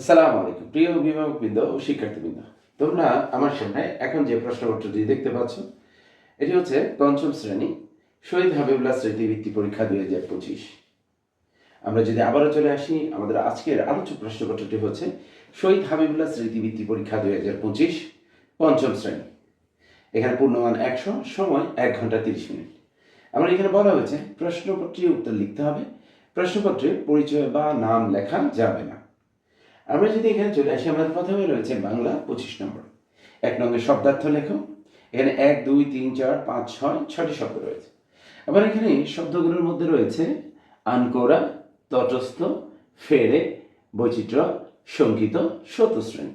আসসালামু আলাইকুম। প্রিয় অভিভাবকবৃন্দ ও শিক্ষার্থীবৃন্দ, তোমরা আমার সামনে এখন যে প্রশ্নপত্রটি দেখতে পাচ্ছ, এটি হচ্ছে পঞ্চম শ্রেণি শহীদ হাবিবুল্লাহ স্মৃতিবৃত্তি পরীক্ষা দুই হাজার পঁচিশ। আমরা যদি আবারও চলে আসি, আমাদের আজকের আলোচ্য প্রশ্নপত্রটি হচ্ছে শহীদ হাবিবুল্লাহ স্মৃতিবৃত্তি পরীক্ষা দুই হাজার পঁচিশ, পঞ্চম শ্রেণি। এখানে পূর্ণমান একশো, সময় এক ঘণ্টা তিরিশ মিনিট। আমার এখানে বলা হয়েছে প্রশ্নপত্রে উত্তর লিখতে হবে। প্রশ্নপত্রে পরিচয় বা নাম লেখা যাবে না। আমরা যদি এখানে চলে আসি, আমাদের প্রথমে রয়েছে বাংলা পঁচিশ নম্বর। এক নম্বর শব্দার্থ লেখো। এখানে এক, দুই, তিন, চার, পাঁচ, ছয়, ছটি শব্দ রয়েছে। আবার এখানে শব্দগুলোর মধ্যে রয়েছে আনকোরা, তটস্থ, ফেরে, বৈচিত্র্য, শঙ্কিত শত শ্রেণি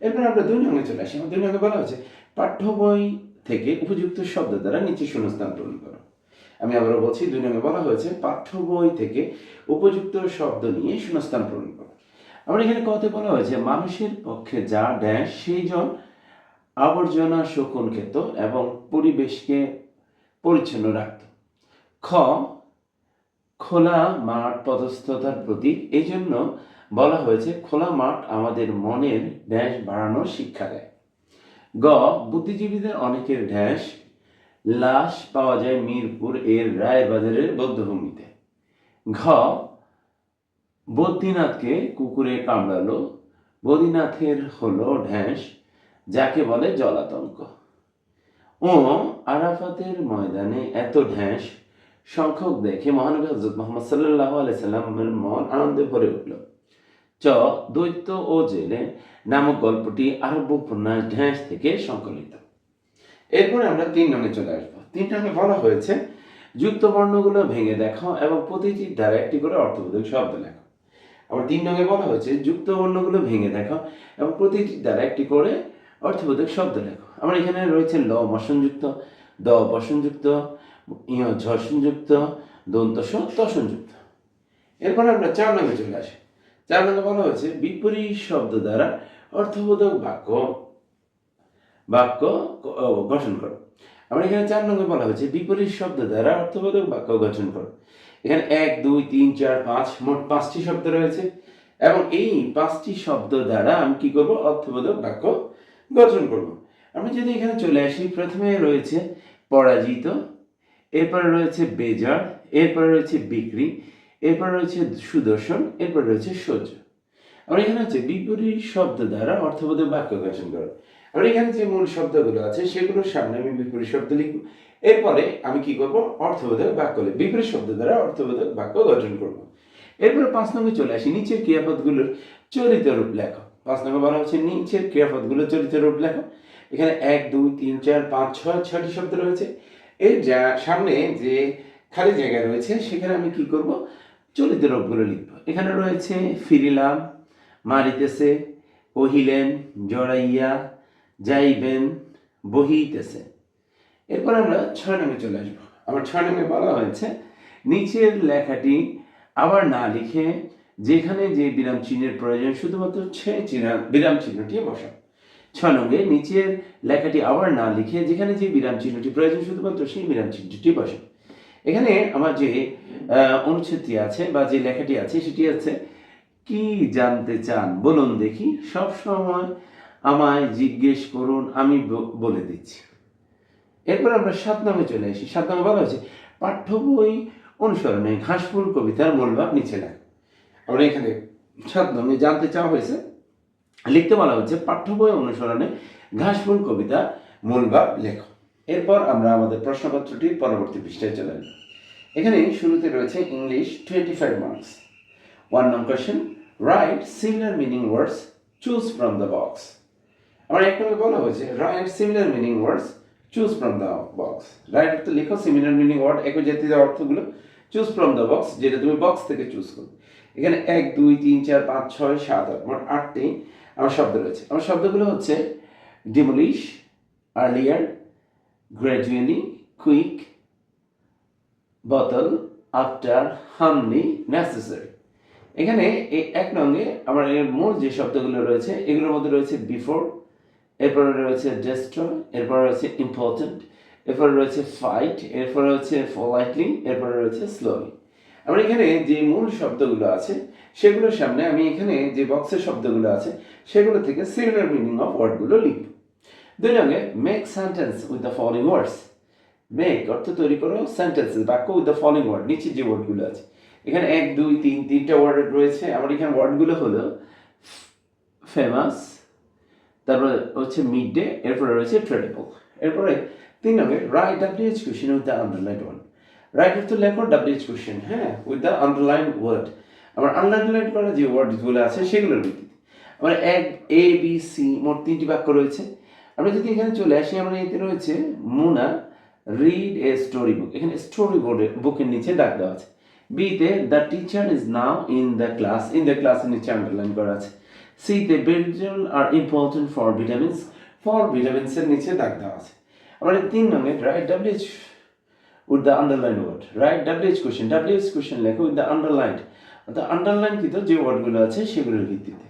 এরপর আমরা দুই নঙ্গে চলে আসি। আমার দুই নঙ্গে বলা হচ্ছে পাঠ্য বই থেকে উপযুক্ত শব্দ দ্বারা নিচে শূন্যস্থান পূরণ করো। আমি আবারও বলছি, দুই নঙ্গে বলা হয়েছে, পাঠ্য বই থেকে উপযুক্ত শব্দ নিয়ে শূন্যস্থান পূরণ আমরা এখানে কতে বলা হয়েছে, মানুষের পক্ষে যা ড্যাশ সেই জন আবর্জনা শোকন খেত এবং পরিবেশকে পরিচ্ছন্ন রাখত। খ, খোলা মাঠ পদস্থতার প্রতীক। এই জন্য বলা হয়েছে, খোলা মাঠ আমাদের মনের ড্যাশ বাড়ানোর শিক্ষা দেয়। গ, বুদ্ধিজীবীদের অনেকের ড্যাশ লাশ পাওয়া যায় মিরপুর এর রায়বাজারের বৌদ্ধভূমিতে। ঘ বদ্রীনাথকে কুকুরে কামড়ালো। বদ্রীনাথের হলো ঢ্যাঁস, যাকে বলে জলাতঙ্ক। ও আরাফাতের ময়দানে এত ঢ্যাঁস, সংখ্যক দেখে মহানবী হজরত মোহাম্মদ সাল্লাহ আলাইসাল্লামের মন আনন্দে ভরে উঠল। চ দৈত্য ও জেলে নামক গল্পটি আরব্য উপন্যাস ঢ্যাঁস থেকে সংকলিত। এরপরে আমরা তিন রঙে চলে আসব। তিন রঙে বলা হয়েছে যুক্ত বর্ণগুলো ভেঙে দেখাও এবং প্রতিটির দ্বারা একটি করে অর্থবোধক শব্দ লেখো। আবার তিন রঙে বলা হয়েছে যুক্ত বর্ণগুলো ভেঙে দেখাও এবং প্রতিটির দ্বারা একটি করে অর্থবোধক শব্দ লেখো। আমার এখানে রয়েছে ল মশনযুক্ত দ বসনযুক্ত ঝসনযুক্ত দন্ত তসনযুক্ত এরপর আমরা চার নম্বরে চলে আসি। চার নম্বরে বলা হয়েছে বিপরীত শব্দ দ্বারা অর্থবোধক বাক্য বাক্য গঠন করো। আমরা এখানে চার নম্বরে বলা হয়েছে বিপরীত শব্দ দ্বারা অর্থবোধক বাক্য গঠন করো। এখানে এক, দুই, তিন, চার, পাঁচ, মোট পাঁচটি শব্দ রয়েছে। এবং এই পাঁচটি শব্দ দ্বারা আমি কি করব? অর্থবোধক বাক্য গঠন করব। আমি যদি এখানে চলে আসি, প্রথমে রয়েছে পরাজিত, এরপরে রয়েছে বেজার, এরপরে রয়েছে বিক্রি, এরপরে রয়েছে সুদর্শন, এরপরে রয়েছে সহ্য। আমরা এখানে হচ্ছে বিপরীত শব্দ দ্বারা অর্থবোধক বাক্য গঠন করো আমরা এখানে যে মূল শব্দগুলো আছে, সেগুলোর সামনে আমি বিপরীত শব্দ লিখব। এরপরে আমি কি করব? অর্থবোধক বাক্য বিপরীত শব্দ দ্বারা অর্থবোধক বাক্য গঠন করব। এরপরে পাঁচ নম্বরে চলে আসি, নিচের ক্রিয়াপদগুলোর চরিত রূপ লেখো। পাঁচ নম্বর বলা হচ্ছে, নিচের ক্রিয়াপদগুলোর চরিত রূপ লেখো। এখানে এক, দুই, তিন, চার, পাঁচ, ছয়, ছয়টি শব্দ রয়েছে। এর যা সামনে যে খালি জায়গা রয়েছে, সেখানে আমি কি করব? চলিত রূপগুলো লিখব। এখানে রয়েছে, ফিরিলাম, মারিতেছে, কহিলেন, জড়াইয়া, যাইবেন, বহিতেছে। এরপর আমরা ছয় নামে চলে আসব। আমার ছয় নামে বলা হয়েছে, নিচের লেখাটি আবার না লিখে যেখানে যে বিরাম চিহ্নের প্রয়োজন, শুধুমাত্র সে চিহ্ন- বিরাম চিহ্নটি বসাও। ছয় নঙ্গে নিচের লেখাটি আবার না লিখে যেখানে যে বিরাম চিহ্নটি প্রয়োজন, শুধুমাত্র সেই বিরাম চিহ্নটি বসাও। এখানে আমার যে অনুচ্ছেদটি আছে বা যে লেখাটি আছে, সেটি আছে কি জানতে চান বলুন দেখি সব সময় আমায় জিজ্ঞেস করুন, আমি বলে দিচ্ছি। এরপর আমরা সাত নামে চলে আসি। সাত নামে বলা হয়েছে, পাঠ্য বই অনুসরণে ঘাসফুল কবিতার মূলভাব নিচে লেখ। আমরা এখানে সাত নামে জানতে চাওয়া হয়েছে, লিখতে বলা হচ্ছে পাঠ্য বই অনুসরণে ঘাসফুল কবিতা মূলভাব লেখো। এরপর আমরা আমাদের প্রশ্নপত্রটির পরবর্তী পৃষ্ঠায় চলে আসব। এখানে শুরুতে রয়েছে English twenty five marks one নং question right similar meaning words choose from the box আমার এক বলা হয়েছে right similar meaning words choose from the box right তো লিখো সিমিলার মিনিং ওয়ার্ড একই জাতীয় অর্থগুলো চুজ ফ্রম দ্য বক্স যেটা তুমি বক্স থেকে চুজ করো এখানে এক, দুই, তিন, চার, পাঁচ, ছয়, সাত, আট, মোট আটটি আমার শব্দ রয়েছে। আমার শব্দগুলো হচ্ছে ডিমলিশ আর্লিয়ার গ্র্যাজুয়ালি কুইক বতল আফটার হামলি নেসেসারি এখানে এই এক নঙ্গে আমার এর মূল যে শব্দগুলো রয়েছে, এগুলোর মধ্যে রয়েছে বিফোর এরপরে রয়েছে ডেস্ট্রয় এরপরে রয়েছে ইম্পর্টেন্ট এরপরে রয়েছে ফাইট এরপরে রয়েছে ফলাইটলি এরপরে রয়েছে স্লোলি আমরা এখানে যে মূল শব্দগুলো আছে, সেগুলোর সামনে আমি এখানে যে বক্সের শব্দগুলো আছে, সেগুলো থেকে সিমিলার মিনিং অফ ওয়ার্ডগুলো লিখব। দুই নঙ্গে make sentence with the following words make অর্থ তৈরি করো সেন্টেন্সেস বাক্য উইথ দ্য ফলোইং ওয়ার্ড নিচে যে ওয়ার্ডগুলো আছে। এখানে এক, দুই, তিন, তিনটা ওয়ার্ড রয়েছে। আমার এখানে ওয়ার্ডগুলো হলো ফেমাস তারপরে হচ্ছে মিড ডে এরপরে রয়েছে ট্রেডেবল এরপরে তিন নম্বর right WH question with the underline word right অর্থ লেখো ডাব্লিউএইচ কোশ্চেন হ্যাঁ উইথ দ্য আন্ডারলাইন ওয়ার্ড আমার আন্ডারলাইন করা যে ওয়ার্ডগুলো আছে, সেগুলোর ভিত্তিতে। আমার এক এ বি সি মোট তিনটি বাক্য রয়েছে। আমরা যদি এখানে চলে আসি, আমরা এতে রয়েছে Muna read a story book এখানে স্টোরি বোর্ডে বুকের নিচে ডাক দেওয়া আছে। বিতে the teacher is now in the class in the ক্লাসের নিচে আন্ডারলাইন করা আছে। সিতে vegetable are important for vitamins for ভিটামিনসের নিচে দাগ দেওয়া আছে। এই তিন নম্বর right WH with the underline word right WH question WH question লেখো উইথ দ্য আন্ডারলাইন আন্ডারলাইন কিন্তু যে ওয়ার্ডগুলো আছে সেগুলোর ভিত্তিতে।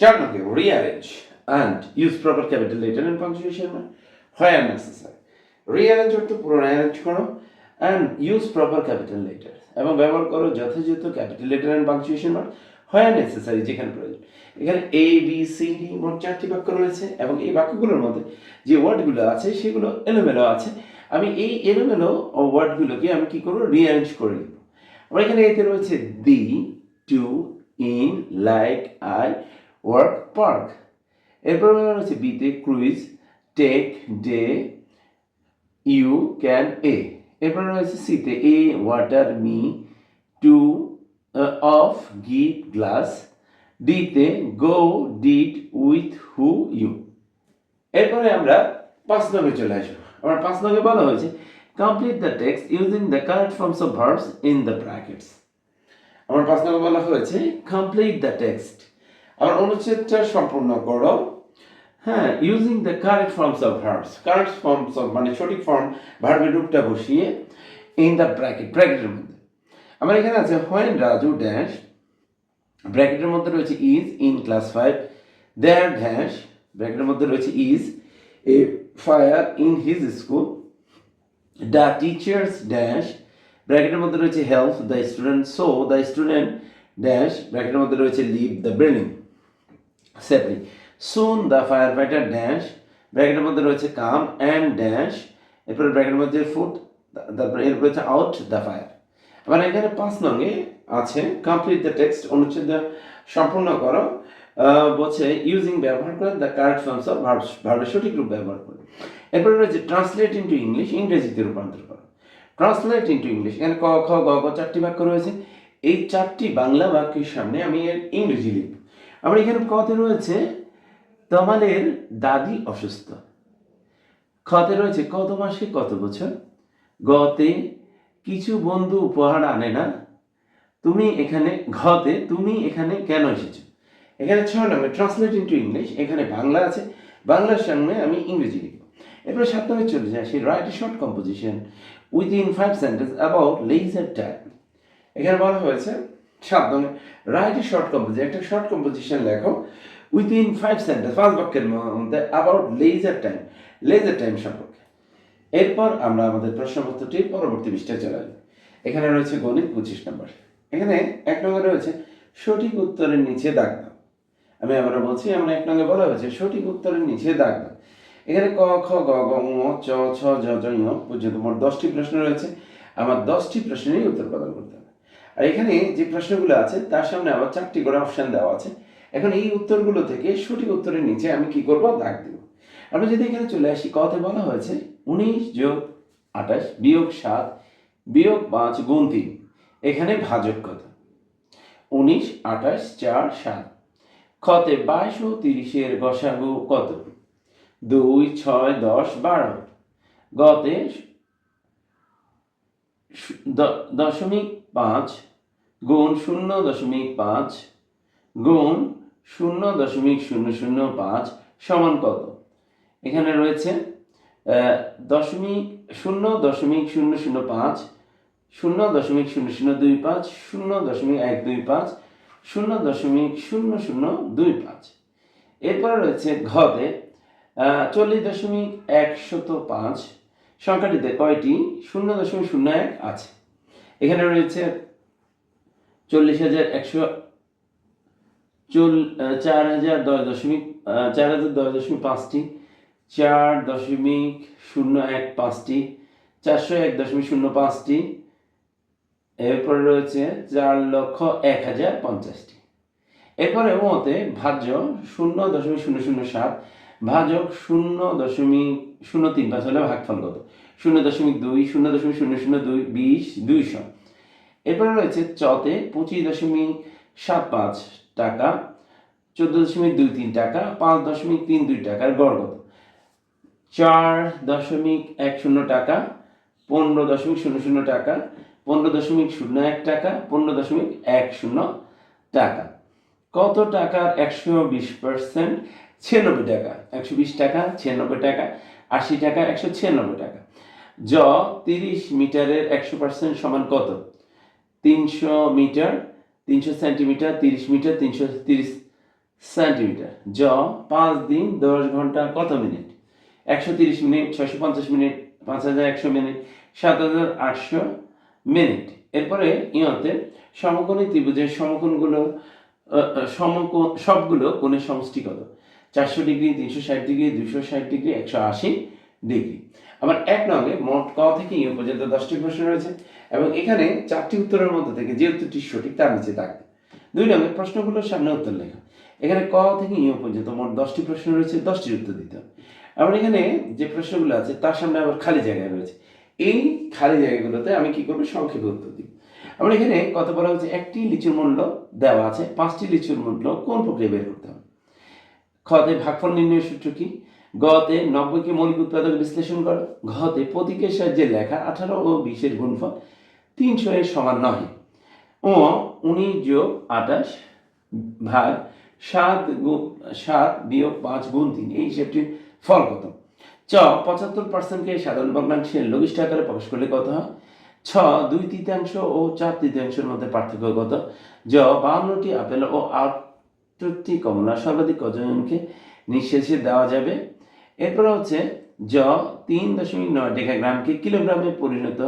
চার নম্বর rearrange and use proper capital letter and punctuation হয় নেসেসারি রিঅ্যারেঞ্জ অর্থ পুনরায় করো and use proper capital letter এবং ব্যবহার করো যথাযথ capital letter and punctuation mark হয় নেসেসারি যেখানে প্রয়োজন। এখানে এ বি সি ডি মোট চারটি বাক্য রয়েছে এবং এই বাক্যগুলোর মধ্যে যে ওয়ার্ডগুলো আছে সেগুলো এলোমেলো আছে। আমি এই এলোমেলো ওয়ার্ডগুলোকে আমি কি করব? রিঅ্যারেঞ্জ করে নিব। আমার এখানে এতে রয়েছে the to in like I work park এরপর রয়েছে বিতে cruise take day you can a এরপর রয়েছে সিতে a water me to of give glass ডিতে go did with who you এরপরে আমরা পাঁচ নগে চলে আসব। আমার পাঁচ নগে বলা হয়েছে complete the text using the correct forms of verbs in the brackets আমার পাঁচ নগে বলা হয়েছে কমপ্লিট দ্য টেক্সট আমার অনুচ্ছেদটা সম্পূর্ণ করো। হ্যাঁ using the correct forms of verbs correct forms of মানে সঠিক ফর্ম ভার্বের রূপটা বসিয়ে ইন দ্য ব্র্যাকেট ব্র্যাকেটের মধ্যে। আমার এখানে আছে হোয়েন রাজু ড্যাশ ব্র্যাকেটের মধ্যে রয়েছে is in class five there dash ব্র্যাকেটের মধ্যে রয়েছে is a fire in his school the teachers dash ব্র্যাকেটের মধ্যে রয়েছে help the student so the student dash ব্র্যাকেটের মধ্যে রয়েছে leave the building safely soon the firefighter dash ব্র্যাকেটের মধ্যে রয়েছে কাম অ্যান্ড ড্যাশ এরপরে ব্র্যাকেটের মধ্যে ফুট তারপরে এরপরে হচ্ছে আউট দ্য ফায়ার এবার এখানে পাঁচ নঙ্গে আছে কমপ্লিট দ্য টেক্সট অনুচ্ছেদ সম্পূর্ণ করো। বলছে ইউজিং ব্যবহার করে the correct forms of verb ভার্বের সঠিক রূপ ব্যবহার করে। এরপরে রয়েছে ট্রান্সলেট ইন্টু ইংলিশ ইংরেজিতে রূপান্তর করো। ট্রান্সলেট ইন্টু ইংলিশ এখানে ক, খ, গ গ চারটি বাক্য রয়েছে। এই চারটি বাংলা বাক্যের সামনে আমি এর ইংরেজি লিখব। আমার এখানে কতে রয়েছে তমালের দাদি অসুস্থ। খতে রয়েছে, কত মাসে কত বছর? গতে কিছু বন্ধু উপহার আনে না। তুমি এখানে, ঘতে তুমি এখানে কেন এসেছ? এখানে ছয় নম্বর ট্রান্সলেট ইন্টু ইংলিশ এখানে বাংলা আছে। বাংলার সামনে আমি ইংরেজি লিখব। এরপরে সাত নম্বরে চলে যায়, সেই write short composition within five sentence about leisure time এখানে বলা হয়েছে, সাত নম্বর রাইট শর্ট কম্পোজিশন একটা শর্ট কম্পোজিশন লেখো উইদিন ফাইভ সেন্টেন্স পাঁচ বাক্যের মধ্যে about leisure time leisure time সম্পর্কে। এরপর আমরা আমাদের প্রশ্নপত্রটির পরবর্তী পৃষ্ঠায় চলে যাই এখানে রয়েছে গণিত পঁচিশ নম্বর। এখানে এক নম্বরে রয়েছে, সঠিক উত্তরের নিচে দাগ দাও। আমি আবারও বলছি আমরা এক নম্বরে বলা হয়েছে, সঠিক উত্তরের নিচে দাগ দাও। এখানে ক, খ, গ গ চ, ছ জ জ ঞ, পর্যন্ত মোট দশটি প্রশ্ন রয়েছে। আমার দশটি প্রশ্নেরই উত্তর প্রদান করতে হবে। আর এখানে যে প্রশ্নগুলো আছে, তার সামনে আবার চারটি করে অপশন দেওয়া আছে। এখন এই উত্তরগুলো থেকে সঠিক উত্তরের নিচে আমি কি করব? দাগ দেব। আমরা যদি এখানে চলে আসি কতে বলা হয়েছে উনিশ যোগ আঠাশ বিয়োগ সাত বিয়োগ পাঁচ গুণ তিন। এখানে ভাজক কত উনিশ, আঠাশ, চার, সাত। খতে বাইশ ও তিরিশের গসাগু কত? দুই, ছয়, দশ, বারো। গতে দশমিক পাঁচ গুণ শূন্য দশমিক পাঁচ গুণ শূন্য দশমিক শূন্য শূন্য পাঁচ সমান কত? এখানে রয়েছে দশমিক শূন্য দশমিক শূন্য শূন্য পাঁচ, শূন্য দশমিক শূন্য শূন্য দুই পাঁচ, শূন্য দশমিক এক দুই পাঁচ, শূন্য দশমিক শূন্য শূন্য দুই পাঁচ। এরপরে রয়েছে ঘতে চল্লিশ দশমিক একশত পাঁচ, সংখ্যাটিতে কয়টি? শূন্য দশমিক শূন্য এক আছে। এখানে রয়েছে চল্লিশ হাজার একশো, চুল চার হাজার দশ দশমিক চার হাজার দশ দশমিক পাঁচটি। চার দশমিক শূন্য এক পাঁচটি, চারশো এক দশমিক শূন্য পাঁচটি। এরপরে রয়েছে চার লক্ষ এক হাজার পঞ্চাশটি। এরপরে মতে ভাজ্য শূন্য দশমিক শূন্য শূন্য সাত, ভাজক শূন্য দশমিক শূন্য তিন পাঁচ হলে ভাগফল কত? শূন্য দশমিক দুই, শূন্য দশমিক শূন্য শূন্য দুই, বিশ, দুইশো। এরপরে রয়েছে চতে পঁচিশ দশমিক সাত পাঁচ টাকা, চোদ্দ দশমিক দুই তিন টাকা, পাঁচ দশমিক তিন দুই টাকার গড় কত? চার দশমিক এক শূন্য টাকা, পনেরো দশমিক শূন্য শূন্য টাকা, পনেরো দশমিক শূন্য এক টাকা, পনেরো দশমিক এক শূন্য টাকা। কত টাকার একশো বিশ পার্সেন্ট ছিয়ানব্বই টাকা। একশো বিশ টাকা, ছিয়ানব্বই টাকা, আশি টাকা, একশো ছিয়ানব্বই টাকা। জ, তিরিশ মিটারের একশো পার্সেন্ট সমান কত? তিনশো মিটার, তিনশো সেন্টিমিটার, তিরিশ মিটার, তিনশো তিরিশ সেন্টিমিটার। জ, পাঁচ দিন, দশ ঘণ্টা, কত মিনিট? একশো তিরিশ মিনিট, ছয়শো পঞ্চাশ মিনিট, পাঁচ হাজার একশো মিনিট, সাত হাজার আটশো মিনিট। এরপরে ইয়তে সমকোণী ত্রিভুজের সমকোণগুলো সমকোণ সবগুলো কোণের সমষ্টি কত চারশো ডিগ্রি, তিনশো ষাট ডিগ্রি দুশো ষাট ডিগ্রি, একশো আশি ডিগ্রি। আবার এক নঙ্গে মোট ক থেকে ইউ পর্যন্ত দশটি প্রশ্ন রয়েছে এবং এখানে চারটি উত্তরের মধ্যে থেকে যে উত্তরটি সঠিক তার নিচে থাকবে। দুই নঙ্গে প্রশ্নগুলোর সামনে উত্তর লেখা। এখানে ক থেকে ইউ পর্যন্ত মোট দশটি প্রশ্ন রয়েছে, দশটির উত্তর দিতে হবে। আবার এখানে যে প্রশ্নগুলো আছে, তার সামনে আবার খালি জায়গা রয়েছে। এই খালি জায়গাগুলোতে আমি কি করব? সংক্ষেপে উত্তর দিই আমার এখানে কত বলা হচ্ছে একটি লিচুর মূল্য দেওয়া আছে, পাঁচটি লিচুর মূল্য কোন প্রক্রিয়া বের করতে হবে? খতে ভাগফল নির্ণয় সূত্র কি? গতে নব্বইকে মৌলিক উৎপাদক বিশ্লেষণ করো। ঘতে প্রতীকের সাহায্যে লেখা আঠারো ও বিশের গুণফল তিনশো এর সমান নয়। ও উনিশ যোগ আঠাশ ভাগ সাত গুণ সাত বিয়োগ পাঁচ গুণ তিন। এই হিসেবটির ফল কত চ, পঁচাত্তর পার্সেন্টকে সাধারণ ভগ্নাংশের লঘিষ্ঠ আকারে প্রকাশ করলে কত হয়? ছ, দুই তৃতীয়াংশ ও চার তৃতীয়াংশের মধ্যে পার্থক্য কত? জ, বাউন্নটি আপেল ও আটটি কমলা সর্বাধিক কজনকে নিঃশেষে দেওয়া যাবে। এরপর হচ্ছে জ, তিন দশমিক নয় টাকা গ্রামকে কিলোগ্রামে পরিণত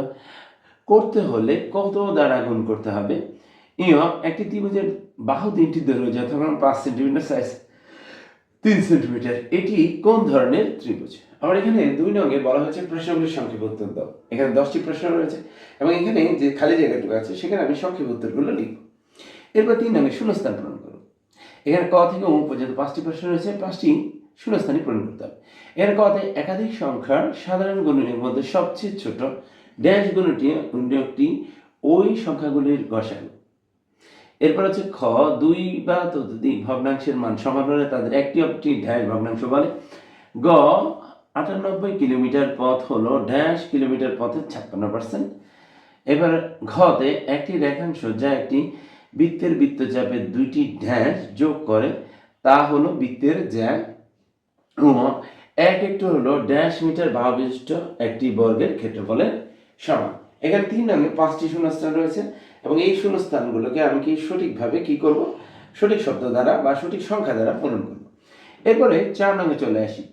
করতে হলে কত দ্বারা গুণ করতে হবে? ইয় একটি ত্রিভুজের বাহু তিনটি দৈর্ঘ্য যথাক্রমে পাঁচ সেন্টিমিটার সাইজ তিন সেন্টিমিটার। এটি কোন ধরনের ত্রিভুজ? আমার এখানে দুই নঙ্গে বলা হয়েছে প্রশ্নগুলির সংক্ষেপ উত্তর দাও। এখানে দশটি প্রশ্ন রয়েছে এবং এখানে যে খালি জায়গাটুকু আছে সেখানে আমি সংক্ষেপ উত্তরগুলো লিখব। এরপর তিন নঙ্গে শূন্যস্থান পূরণ করব। এখানে ক থেকে ও পর্যন্ত পাঁচটি প্রশ্ন রয়েছে, পাঁচটি শূন্যস্থানই পূরণ করতে হবে। এর কতে একাধিক সংখ্যার সাধারণ গুণনের মধ্যে সবচেয়ে ছোট ড্যাশ গুণটি গুণটি ওই সংখ্যাগুলির গসাগু। এরপর হচ্ছে খ, দুই বা ততোধিক ভগ্নাংশের মান সমান হলে তাদের একটি অপরটি ড্যাশ ভগ্নাংশ বলে। গ, আটানব্বই কিলোমিটার পথ হলো ড্যাশ কিলোমিটার পথের ছাপ্পান্ন পার্সেন্ট। এবার ঘতে একটি রেখাংশ যা একটি বৃত্তের বৃত্তচাপের দুইটি ড্যাশ যোগ করে, তা হলো বৃত্তের জ্যা। এক একটু হলো ড্যাশ মিটার বাহু বিশিষ্ট একটি বর্গের ক্ষেত্রফলের সমান। এখানে তিন রঙে পাঁচটি শূন্যস্থান রয়েছে, এবং এই শূন্যস্থানগুলোকে আমি কি সঠিকভাবে কি করব? সঠিক শব্দ দ্বারা বা সঠিক সংখ্যা দ্বারা পূরণ করব। এরপরে চার রঙে চলে আসি।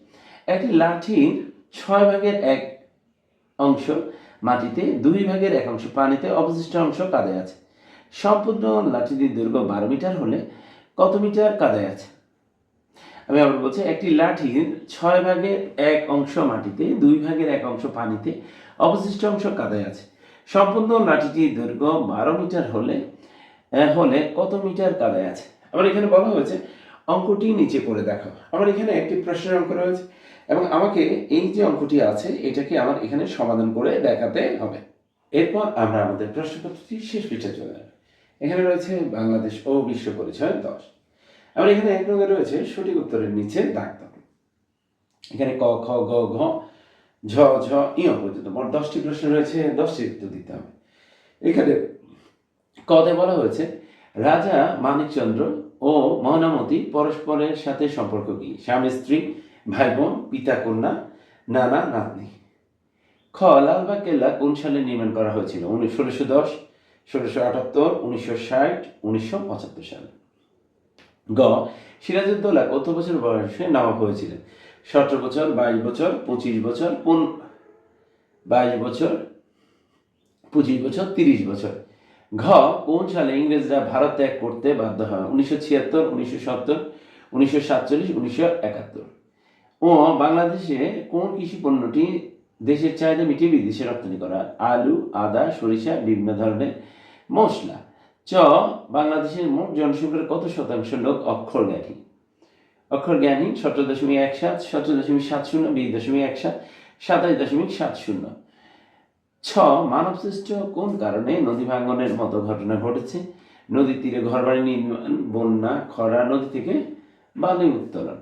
একটি লাঠির ছয় ভাগের এক অংশ মাটিতে, দুই ভাগের এক অংশ পানিতে অবশিষ্ট অংশ কাদায় আছে। সম্পূর্ণ লাঠিটির দৈর্ঘ্য বারো মিটার হলে কত মিটার কাদায় আছে? আমি আবার বলছি, একটি লাঠির ছয় ভাগের এক অংশ মাটিতে, দুই ভাগের এক অংশ পানিতে অবশিষ্ট অংশ কাদায় আছে। সম্পূর্ণ লাঠিটির দৈর্ঘ্য বারো মিটার হলে হলে কত মিটার কাদায় আছে? আবার এখানে বলা হয়েছে, অঙ্কটি নিচে করে দেখো আমার এখানে একটি প্রশ্নের অঙ্ক রয়েছে, এবং আমাকে এই যে অঙ্কটি আছে, এটাকে আমার এখানে সমাধান করে দেখাতে হবে। এরপর আমরা আমাদের প্রশ্নপত্রটি শেষ পৃষ্ঠা চলে যাবে এখানে রয়েছে, বাংলাদেশ ও বিশ্ব পরিচয় দশ। আবার এখানে এক নম্বরে রয়েছে সঠিক উত্তরের নিচে দাগ এখানে ক, খ গ ঘ ঝ ঝ ই পর্যন্ত। মোট দশটি প্রশ্ন রয়েছে, দশটি উত্তর দিতে হবে। এখানে কতে বলা হয়েছে, রাজা মানিকচন্দ্র ও মহানামতি পরস্পরের সাথে সম্পর্ক কি? স্বামী, স্ত্রী ভাই বোন পিতা, কন্যা, নানা, নাতনি। খ, লালবাগ কেল্লা কোন সালে নির্মাণ করা হয়েছিল? ষোলোশো দশ, ষোলোশো আটাত্তর, উনিশশো ষাট, উনিশশো পঁচাত্তর সালে। গ, সিরাজউদ্দৌলা কত বছর বয়সে নবাব হয়েছিলেন? সতেরো বছর, বাইশ বছর, পঁচিশ বছর পন বাইশ বছর, পঁচিশ বছর, তিরিশ বছর। ঘ, কোন সালে ইংরেজরা ভারত ত্যাগ করতে বাধ্য হয়? উনিশশো ছিয়াত্তর, উনিশশো সত্তর, উনিশশো সাতচল্লিশ, উনিশশো একাত্তর। ও বাংলাদেশে কোন কৃষি পণ্যটি দেশের চাহিদা মিটিয়ে বিদেশে রপ্তানি করা আলু, আদা, সরিষা, বিভিন্ন ধরনের মশলা। চ, বাংলাদেশের মোট জনসংখ্যার কত শতাংশ লোক অক্ষর জ্ঞানী অক্ষর জ্ঞানী সতেরো দশমিক এক সাত, সতেরো দশমিক সাত শূন্য, বিশ দশমিক এক সাত, সাতাশ দশমিক সাত শূন্য। ছ, মানবসৃষ্ট কোন কারণে নদী ভাঙ্গনের মতো ঘটনা ঘটেছে? নদীর তীরে ঘরবাড়ি নির্মাণ, বন্যা, খরা, নদী থেকে বালি উত্তোলন।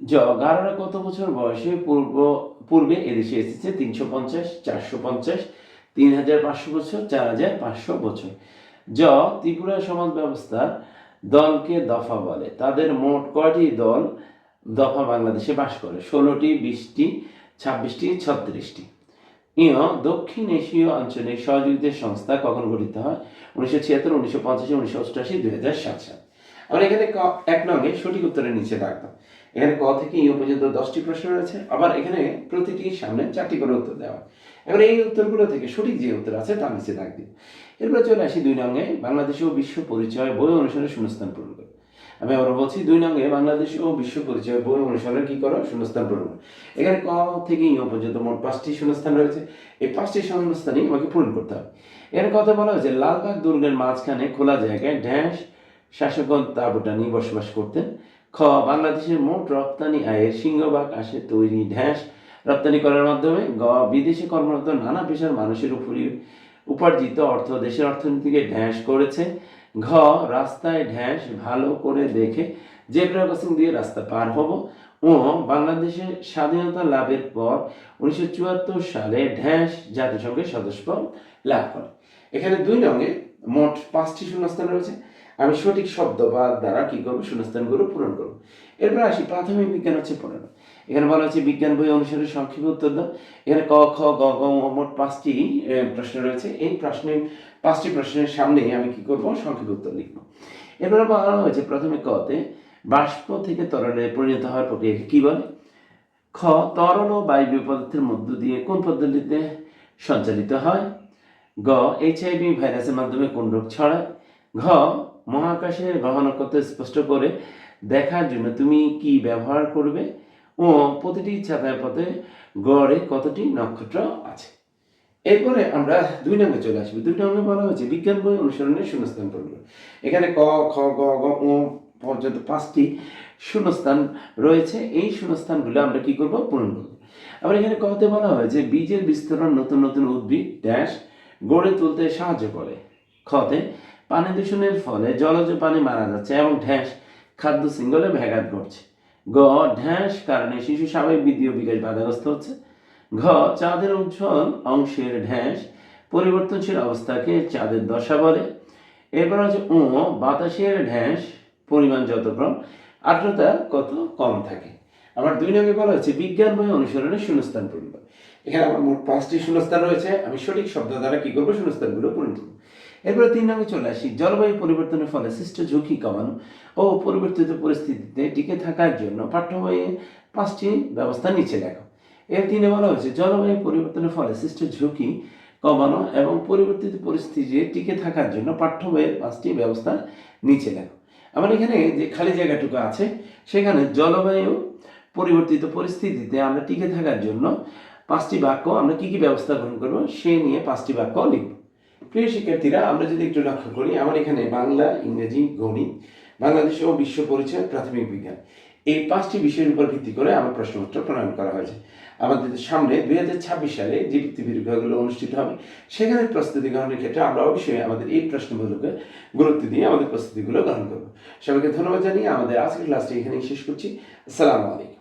জ, গারোরা কত বছর বয়সে পূর্ব, পূর্বে এদেশে এসেছে? তিনশো পঞ্চাশ, চারশো পঞ্চাশ, তিন হাজার পাঁচশো বছর, চার হাজার পাঁচশো বছর। জ, ত্রিপুরা সমাজ ব্যবস্থার দলকে দফা বলে। তাদের মোট কয়টি দল দফা বাংলাদেশে বাস করে? ষোলোটি, বিশটি, ছাব্বিশটি, ছত্রিশটি। ইয় দক্ষিণ এশীয় আঞ্চলিক সহযোগিতার সংস্থা কখন গঠিত হয়? উনিশশো ছিয়াত্তর, উনিশশো পঁচাশি উনিশশো অষ্টআশি দুই হাজার সাত সাল। আমরা এখানে এক নঙ্গে সঠিক উত্তরের নিচে রাখতাম এখানে ক থেকে ইয় পর্যন্ত দশটি প্রশ্ন রয়েছে। আবার এখানে প্রতিটির সামনে চারটি করে উত্তর দেওয়া। এবার এই উত্তরগুলো থেকে সঠিক যে উত্তর আছে তার নিচে থাকবে। এরপরে চলে আসি দুই নঙ্গে বাংলাদেশ ও বিশ্ব পরিচয় বই অনুসারে শূন্যস্থান পূরণ করো। আমি আবার বলছি, দুই নঙ্গে বাংলাদেশ ও বিশ্ব পরিচয় বই অনুসারে কি করো? শূন্যস্থান পূরণ এখানে ক থেকে ইয় পর্যন্ত মোট পাঁচটি শূন্যস্থান রয়েছে। এই পাঁচটি শূন্যস্থানই আমাকে পূরণ করতে হবে। এর কথা বলা হয়েছে, লালবাগ দুর্গের মাঝখানে খোলা জায়গায় ড্যাশ শাসকগণ তাবুটানি বসবাস করতেন। খ, বাংলাদেশের মোট রপ্তানি আয়ের সিংহবাগ আসে তৈরি ঢ্যাঁস রপ্তানি করার মাধ্যমে গ, বিদেশে কর্মরত নানা পেশার মানুষের উপরই উপার্জিত অর্থ দেশের অর্থনীতিকে ঢ্যাঁস করেছে। ঘ, রাস্তায় ঢ্যাঁস ভালো করে দেখে জেব্রা ক্রসিং দিয়ে রাস্তা পার হব। ও বাংলাদেশের স্বাধীনতা লাভের পর উনিশশো চুয়াত্তর সালে ঢ্যাঁস জাতিসংঘের সদস্য লাভ করে। এখানে দুই রঙে মোট পাঁচটি শূন্যস্থান রয়েছে। আমি সঠিক শব্দ বা দ্বারা কি করব? শূন্যস্থানগুলো পূরণ করব। এরপর আসি প্রাথমিক বিজ্ঞান হচ্ছে পনেরো। এখানে বলা হচ্ছে বিজ্ঞান বই অনুসারে সংক্ষেপে উত্তর দাও। এখানে ক, খ, গ গ মোট পাঁচটি প্রশ্ন রয়েছে। এই প্রশ্নের, পাঁচটি প্রশ্নের সামনে আমি কি করব? সংক্ষেপে উত্তর লিখব। এরপরে বলা হয়েছে, প্রথমে কতে বাষ্প থেকে তরলে পরিণত হওয়ার প্রক্রিয়াকে কি বলে? খ, তরল ও বায়বীয় পদার্থের মধ্য দিয়ে কোন পদ্ধতিতে সঞ্চালিত হয়? গ এইচআইভি ভাইরাসের মাধ্যমে কোন রোগ ছড়ায়? ঘ, মহাকাশের গ্রহ নক্ষত্র স্পষ্ট করে দেখার জন্য তুমি কি ব্যবহার করবে? ও প্রতিটি ছাতায় পথে গড়ে কতটি নক্ষত্র আছে? এরপরে আমরা দুই নম্বরে চলে আসব। দুই নম্বরে বলা হয়েছে, বিজ্ঞান বই অনুসরণের শূন্যস্থান পূরণ এখানে ক, খ, গ গ ও পর্যন্ত পাঁচটি শূন্যস্থান রয়েছে। এই শূন্যস্থানগুলো আমরা কি করব? পূরণ করব। আবার এখানে কতে বলা হয়েছে, বীজের বিস্তরণ নতুন নতুন উদ্ভিদ ড্যাশ গড়ে তুলতে সাহায্য করে। খতে, পানি দূষণের ফলে জলজ পানি মারা যাচ্ছে এবং ঢ্যাঁস খাদ্য শৃঙ্খলে ব্যাঘাত ঘটছে। গ কারণে শিশু স্বাভাবিক বৃদ্ধি ও বিকাশ বাধাগ্রস্ত হচ্ছে। ঘ, চাঁদের উজ্জ্বল অংশের পরিবর্তনশীল অবস্থাকে চাঁদের দশা বলে। এরপর হচ্ছে বাতাসের ঢ্যাঁস পরিমাণ যত কম, আর্দ্রতা কত কম থাকে। আমার দুই নম্বরে বলা হচ্ছে বিজ্ঞান বই অনুসরণে শূন্যস্থান পূরণ এখানে আমার মোট পাঁচটি শূন্যস্থান রয়েছে। আমি সঠিক শব্দ দ্বারা কি করব? শূন্যস্থানগুলো পূরণ করব। এরপরে তিন নম্বরে চলে আসি। জলবায়ু পরিবর্তনের ফলে সৃষ্ট ঝুঁকি কমানো ও পরিবর্তিত পরিস্থিতিতে টিকে থাকার জন্য পাঠ্য বইয়ে পাঁচটি ব্যবস্থা নিচে লেখো। এর তিনে বলা হয়েছে, জলবায়ু পরিবর্তনের ফলে সৃষ্ট ঝুঁকি কমানো এবং পরিবর্তিত পরিস্থিতিতে টিকে থাকার জন্য পাঠ্য বইয়ের পাঁচটি ব্যবস্থা নিচে লেখো। আমার এখানে যে খালি জায়গাটুকু আছে, সেখানে জলবায়ু পরিবর্তিত পরিস্থিতিতে আমরা টিকে থাকার জন্য পাঁচটি বাক্য আমরা কি কি ব্যবস্থা গ্রহণ করব, সে নিয়ে পাঁচটি বাক্য লিখব। প্রিয় শিক্ষার্থীরা, আমরা যদি একটু লক্ষ্য করি, আমার এখানে বাংলা, ইংরেজি, গণিত, বাংলাদেশ ও বিশ্ব পরিচয়, প্রাথমিক বিজ্ঞান এই পাঁচটি বিষয়ের উপর ভিত্তি করে আমার প্রশ্নপত্র প্রণয়ন করা হয়েছে। আমাদের সামনে দুই হাজার ছাব্বিশ সালে যে বৃত্তি পরীক্ষাগুলো অনুষ্ঠিত হবে, সেখানে প্রস্তুতি গ্রহণের ক্ষেত্রে আমরা অবশ্যই আমাদের এই প্রশ্নগুলোকে গুরুত্ব দিয়ে আমাদের প্রস্তুতিগুলো গ্রহণ করব। সবাইকে ধন্যবাদ জানিয়ে আমাদের আজকের ক্লাসটি এখানেই শেষ করছি। আসসালামু আলাইকুম।